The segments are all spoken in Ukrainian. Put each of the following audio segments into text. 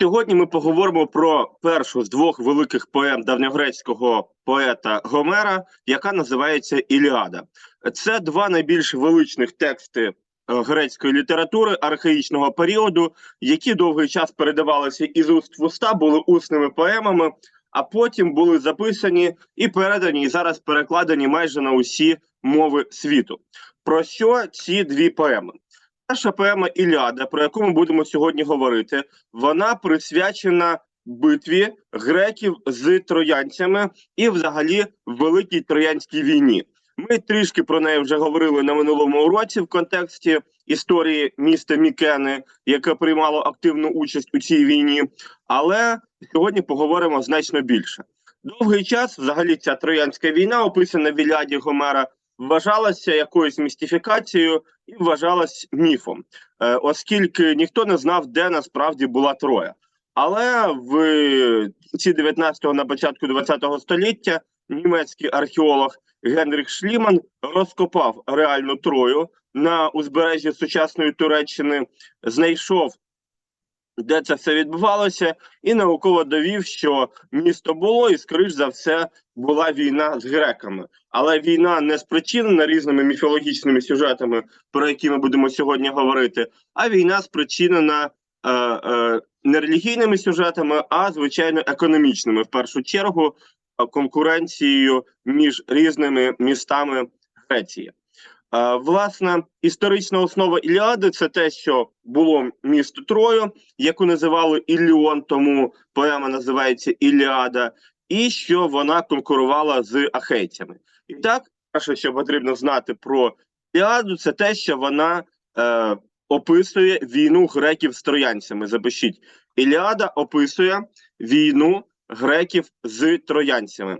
Сьогодні ми поговоримо про першу з двох великих поем давньогрецького поета Гомера, яка називається Іліада. Це два найбільш величних тексти е, грецької літератури архаїчного періоду, які довгий час передавалися із уст в уста, були усними поемами, а потім були записані і передані, і зараз перекладені майже на усі мови світу. Про що ці дві поеми? Перша поема Іліада, про яку ми будемо сьогодні говорити, вона присвячена битві греків з троянцями і, взагалі, великій троянській війні. Ми трішки про неї вже говорили на минулому уроці в контексті історії міста Мікени, яке приймало активну участь у цій війні. Але сьогодні поговоримо значно більше. Довгий час, взагалі, ця троянська війна, описана в Іліаді Гомера, вважалася якоюсь містифікацією і вважалась міфом, е, оскільки ніхто не знав, де насправді була Троя. Але в кінці 19-го, на початку 20-го століття німецький археолог Генріх Шліман розкопав реальну Трою на узбережжі сучасної Туреччини, знайшов. Де це все відбувалося, і науково довів, що місто було, і, скоріш за все, була війна з греками. Але війна не спричинена різними міфологічними сюжетами, про які ми будемо сьогодні говорити, а війна спричинена е, е, не релігійними сюжетами, а звичайно економічними. В першу чергу е, конкуренцією між різними містами Греції. Власне, історична основа Іліади це те, що було місто Трою, яку називали Ілліон, тому поема називається Іліада, і що вона конкурувала з ахейцями. І так, перше, що потрібно знати про Іліаду, це те, що вона е, описує війну греків з троянцями. Запишіть, Іліада описує війну греків з троянцями.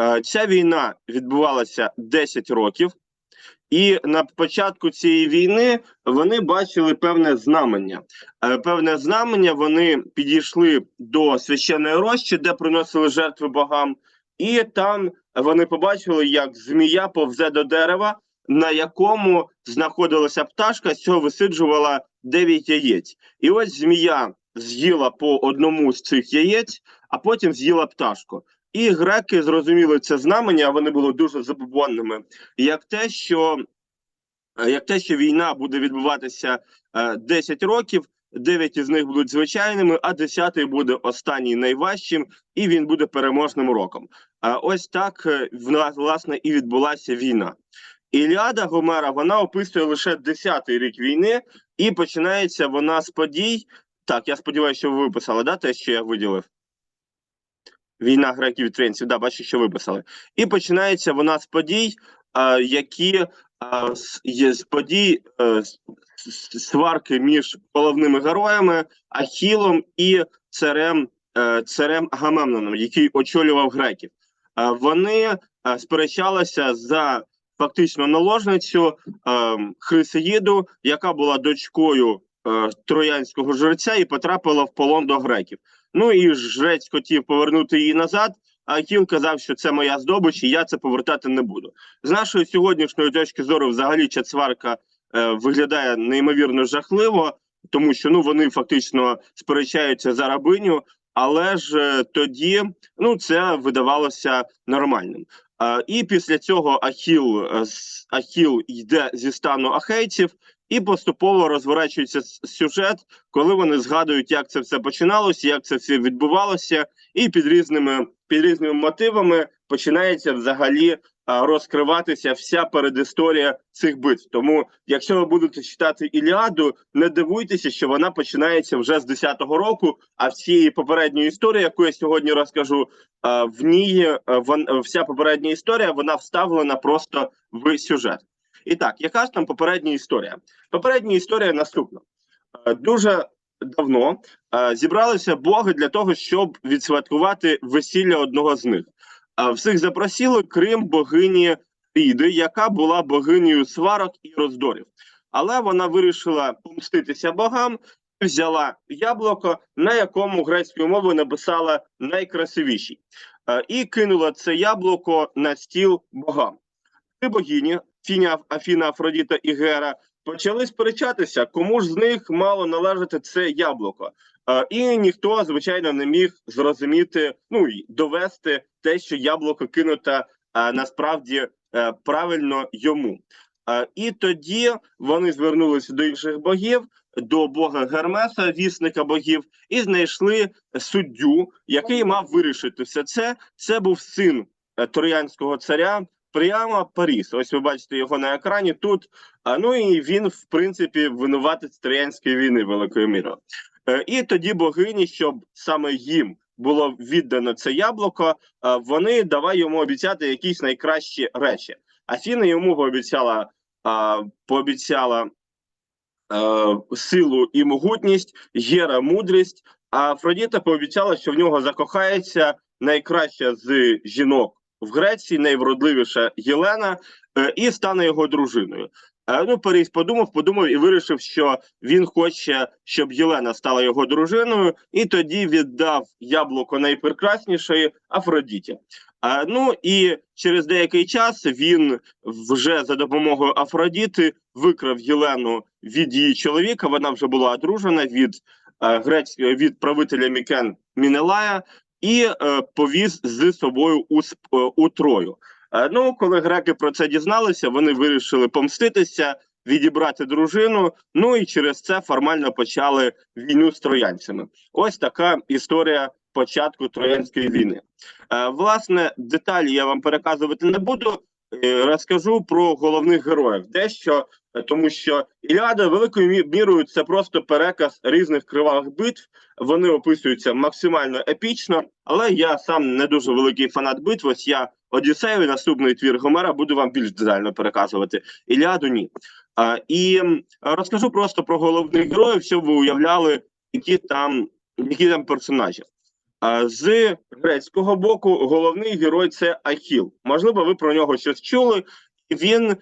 Е, ця війна відбувалася 10 років. І на початку цієї війни вони бачили певне знамення. Е, Певне знамення вони підійшли до священної рощі, де приносили жертви богам, і там вони побачили, як змія повзе до дерева, на якому знаходилася пташка, з цього висиджувала 9 яєць. І ось змія з'їла по одному з цих яєць, а потім з'їла пташку. І греки зрозуміли це знамення, вони були дуже забобонними, як те, що е, як те, що війна буде відбуватися е, 10 років, 9 із них будуть звичайними, а 10 буде останній найважчим, і він буде переможним роком. А ось так е, вна- власне і відбулася війна. Іліада Гомера вона описує лише 10-й рік війни, і починається вона з подій. Так, я сподіваюся, що ви виписали, да, те, що я виділив. Війна греків і тренців, да, бачу, що виписали. І починається вона з подій, які є з подій е, сварки між головними героями Ахілом і царем, е, царем Агамемноном, який очолював греків. Е, вони сперечалися за фактично наложницю Хрисеїду, яка була дочкою троянського жерця і потрапила в полон до греків. Ну і жрець хотів повернути її назад. А Ахіл казав, що це моя здобич, і я це повертати не буду. З нашої сьогоднішньої точки зору, взагалі, ця сварка е, виглядає неймовірно жахливо, тому що ну вони фактично сперечаються за рабиню, але ж е, тоді ну це видавалося нормальним. Е, і після цього Ахіл, е, Ахіл йде зі стану ахейців, і поступово розворачується сюжет, коли вони згадують, як це все починалося, як це все відбувалося, і під різними під різними мотивами починається взагалі розкриватися вся передісторія цих битв. Тому, якщо ви будете читати Іліаду, не дивуйтеся, що вона починається вже з 10-го року. А в цій попередньої історії, яку я сьогодні розкажу, в ній а, вся попередня історія вона вставлена просто в сюжет. І так, яка ж там попередня історія? Попередня історія наступна. Е, Дуже давно е, зібралися боги для того, щоб відсвяткувати весілля одного з них. Е, Всіх запросили, крім богині Іди, яка була богинею сварок і роздорів. Але вона вирішила помститися богам, і взяла яблуко, на якому грецькою мовою написала найкрасивіший, Е, і кинула це яблуко на стіл богам. Три богині Фіня, Афіна, Афродіта і Гера почали сперечатися, кому ж з них мало належати це яблуко. І ніхто, звичайно, не міг зрозуміти, ну і довести те, що яблуко кинуте насправді е, правильно йому. І тоді вони звернулися до інших богів, до бога Гермеса, вісника богів, і знайшли суддю, який мав вирішити все це. Це був син е, троянського царя. Прямо Паріс. Ось ви бачите його на екрані тут. А ну і він, в принципі, винуватець Троянської війни великою мірою. Е, І тоді богині, щоб саме їм було віддано це яблуко, е, вони давай йому обіцяти якісь найкращі речі. Афіна йому пообіцяла, пообіцяла е, силу і могутність, Гера мудрість. А Афродіта пообіцяла, що в нього закохається найкраща з жінок в Греції, найвродливіша Єлена, е, і стане його дружиною. Е, Ну, Паріс подумав, подумав і вирішив, що він хоче, щоб Єлена стала його дружиною, і тоді віддав яблуко найпрекраснішої Афродіті. А, ну і через деякий час він вже за допомогою Афродіти викрав Єлену від її чоловіка. Вона вже була одружена від е, грецького від правителя Мікен Мінелая і е, повіз з собою у, е, у Трою. Е, ну, коли греки про це дізналися, вони вирішили помститися, відібрати дружину. Ну і через це формально почали війну з троянцями. Ось така історія початку троянської війни. Власне, деталі я вам переказувати не буду. Е, Розкажу про головних героїв. Дещо е, тому, що Іліада великою мірою це просто переказ різних кривавих битв. Вони описуються максимально епічно, але я сам не дуже великий фанат битв. Ось я Одіссею, наступний твір Гомера, буду вам більш детально переказувати. Іліаду ні. А, і розкажу просто про головних героїв, щоб ви уявляли, які там, які там персонажі. З грецького боку головний герой це Ахіл. Можливо, ви про нього щось чули. Він е,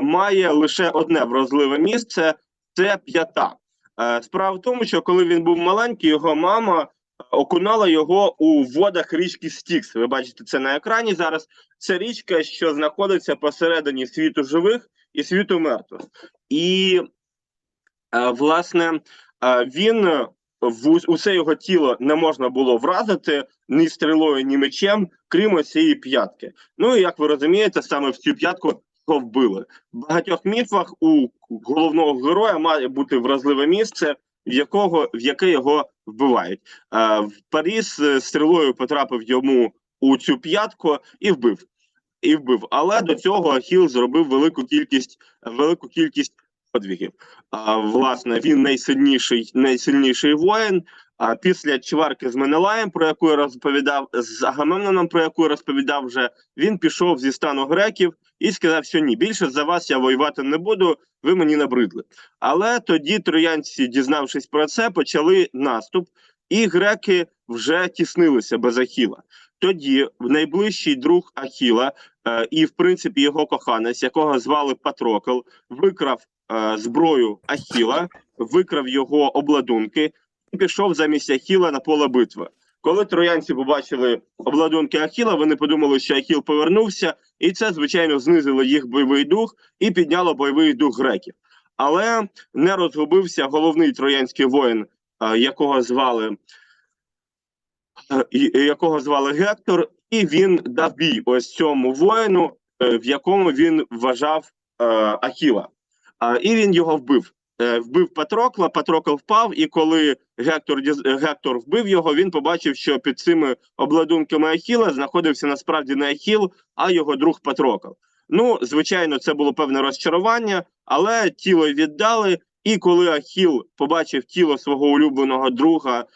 має лише одне вразливе місце це п'ята. Е, справа в тому, що коли він був маленький, його мама е, окунала його у водах річки Стікс. Ви бачите це на екрані зараз. Це річка, що знаходиться посередині світу живих і світу мертвих. І власне він в усе його тіло не можна було вразити ні стрілою, ні мечем, крім ось цієї п'ятки. Ну і як ви розумієте, саме в цю п'ятку його вбили. В багатьох міфах у головного героя має бути вразливе місце, в якого в яке його вбивають. Е, в Паріс е, стрілою потрапив йому у цю п'ятку і вбив. І вбив. Але до цього Ахіл зробив велику кількість велику кількість подвігів. А, власне, він найсильніший, найсильніший воїн. А після чварки з Менелаєм, про яку я розповідав, з Агамемноном, про яку я розповідав вже, він пішов зі стану греків і сказав, що ні, більше за вас я воювати не буду, ви мені набридли. Але тоді троянці, дізнавшись про це, почали наступ, і греки вже тіснилися без Ахіла. Тоді найближчий друг Ахіла е, і, в принципі, його коханець, якого звали Патрокл, викрав зброю Ахіла, викрав його обладунки і пішов замість Ахіла на поле битви. Коли троянці побачили обладунки Ахіла, вони подумали, що Ахіл повернувся, і це, звичайно, знизило їх бойовий дух і підняло бойовий дух греків. Але не розгубився головний троянський воїн, е, якого звали е, якого звали Гектор, і він дав бій ось цьому воїну, е, в якому він вважав е, Ахіла. І він його вбив. Е, Вбив Патрокла, Патрокл впав, і коли Гектор, Гектор вбив його, він побачив, що під цими обладунками Ахіла знаходився насправді не Ахіл, а його друг Патрокл. Ну, звичайно, це було певне розчарування, але тіло віддали. І коли Ахіл побачив тіло свого улюбленого друга е,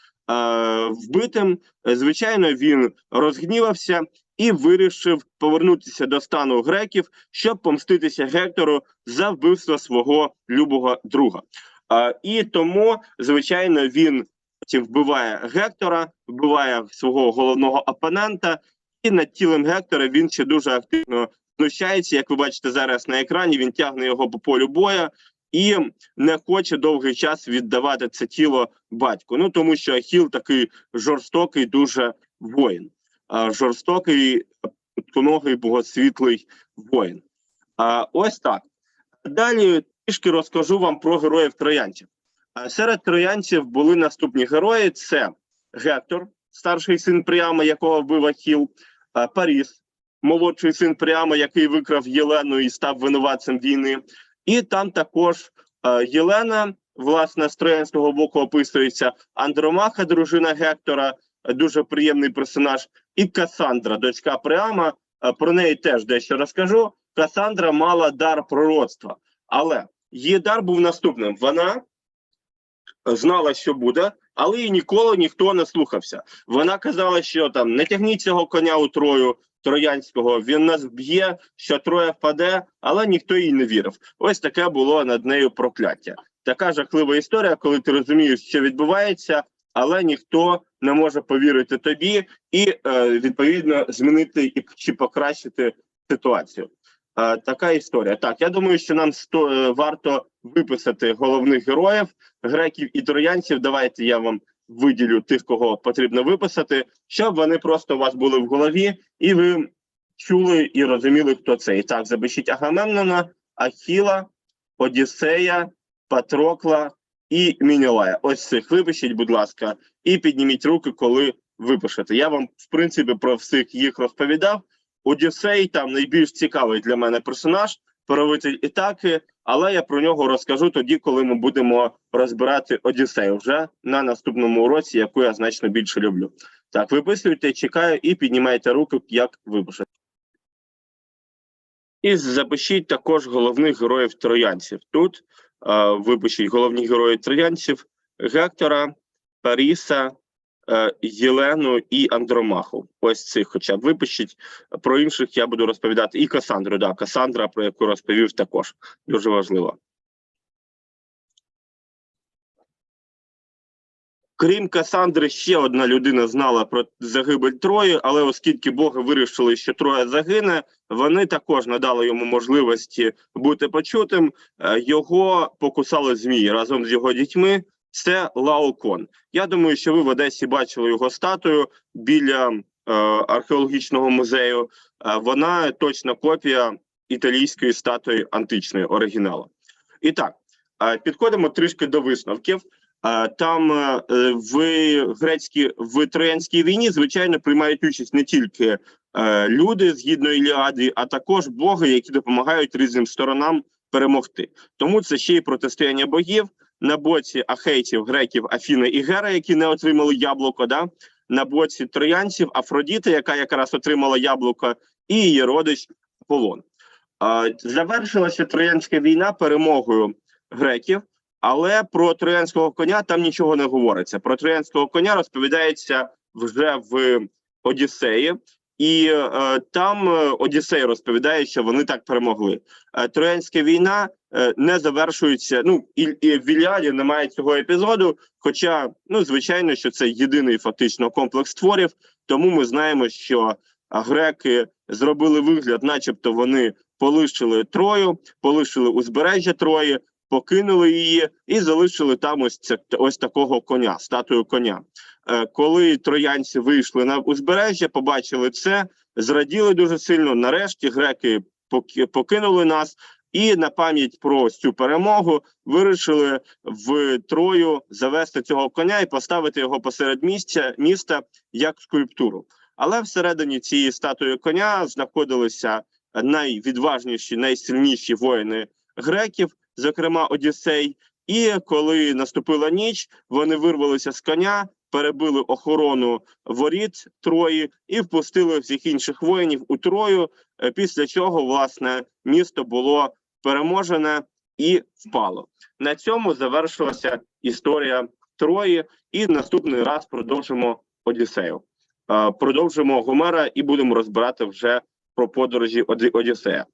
вбитим, е, звичайно, він розгнівався і вирішив повернутися до стану греків, щоб помститися Гектору за вбивство свого любого друга. А, і тому, звичайно, він потім вбиває Гектора, вбиває свого головного опонента, і над тілом Гектора він ще дуже активно знущається. Як ви бачите зараз на екрані, він тягне його по полю боя і не хоче довгий час віддавати це тіло батьку. Ну тому що Ахіл такий жорстокий, дуже воїн, жорстокий, тоногий, богосвітлий воїн. Ось так. Далі трішки розкажу вам про героїв троянців. Серед троянців були наступні герої: це Гектор, старший син Пріама, якого вбив Ахіл, Паріс, молодший син Пріама, який викрав Єлену і став винуватцем війни. І там також Єлена, власне, з троянського боку описується Андромаха, дружина Гектора, дуже приємний персонаж, і Касандра, дочка Пріама. Е, Про неї теж дещо розкажу. Касандра мала дар пророцтва, але її дар був наступним: вона знала, що буде, але її ніколи ніхто не слухався. Вона казала, що там не тягніть цього коня у трою троянського, він нас б'є, що троє впаде, але ніхто їй не вірив. Ось таке було над нею прокляття. Така жахлива історія, коли ти розумієш, що відбувається, але ніхто не може повірити тобі і е, відповідно змінити і чи покращити ситуацію. Е, така історія. Так, я думаю, що нам сто, е, варто виписати головних героїв греків і троянців. Давайте я вам виділю тих, кого потрібно виписати, щоб вони просто у вас були в голові, і ви чули і розуміли, хто це. І так, запишіть Агамемнона, Ахіла, Одіссея, Патрокла і Мінілая. Ось цих випишіть, будь ласка, і підніміть руки, коли випишете. Я вам, в принципі, про всіх їх розповідав. Одіссей там найбільш цікавий для мене персонаж, правитель Ітаки, але я про нього розкажу тоді, коли ми будемо розбирати Одіссею вже на наступному уроці, яку я значно більше люблю. Так, виписуйте, чекаю і піднімайте руки, як випишете. І запишіть також головних героїв троянців. Тут випишіть головні герої троянців Гектора, Паріса, е, Єлену і Андромаху. Ось цих хоча б випишіть. Про інших я буду розповідати. І Касандру, да, Касандра, про яку розповів також. Дуже важливо. Крім Касандри, ще одна людина знала про загибель Трої, але оскільки боги вирішили, що Троя загине, вони також надали йому можливості бути почутим. Е, Його покусали змії разом з його дітьми. Це Лаокон. Я думаю, що ви в Одесі бачили його статую біля е, археологічного музею. Е, вона точна копія італійської статуї античної оригіналу. І так, е, підходимо трішки до висновків. Е, Там е, в грецькій в троянській війні, звичайно, приймають участь не тільки е, люди згідно Іліади, а також боги, які допомагають різним сторонам перемогти. Тому це ще й протистояння богів на боці ахейтів, греків, Афіни і Гера, які не отримали яблуко. Да? На боці троянців Афродіта, яка якраз отримала яблуко, і її родич Аполлон. Е, Завершилася троянська війна перемогою греків. Але про троянського коня там нічого не говориться. Про троянського коня розповідається вже в Одіссеї, і е, там е, Одіссей розповідає, що вони так перемогли. Е, Троянська війна е, не завершується. Ну і, і в Іліаді немає цього епізоду. Хоча, ну звичайно, що це єдиний фактично комплекс творів. Тому ми знаємо, що греки зробили вигляд, начебто вони полишили Трою, полишили узбережжя Трої покинули її і залишили там ось це ось такого коня, статую коня. Е, коли троянці вийшли на узбережжя, побачили це, зраділи дуже сильно. Нарешті греки поки- покинули нас. І на пам'ять про цю перемогу вирішили в Трою завести цього коня і поставити його посеред місця міста як скульптуру. Але всередині цієї статуї коня знаходилися найвідважніші, найсильніші воїни греків, зокрема Одіссей. І коли наступила ніч, вони вирвалися з коня, перебили охорону воріт Трої і впустили всіх інших воїнів у Трою. е, Після чого власне місто було переможене і впало. На цьому завершилася історія Трої, і наступний раз продовжимо Одіссею. Е, Продовжимо Гомера і будемо розбирати вже про подорожі Оді- Одіссея.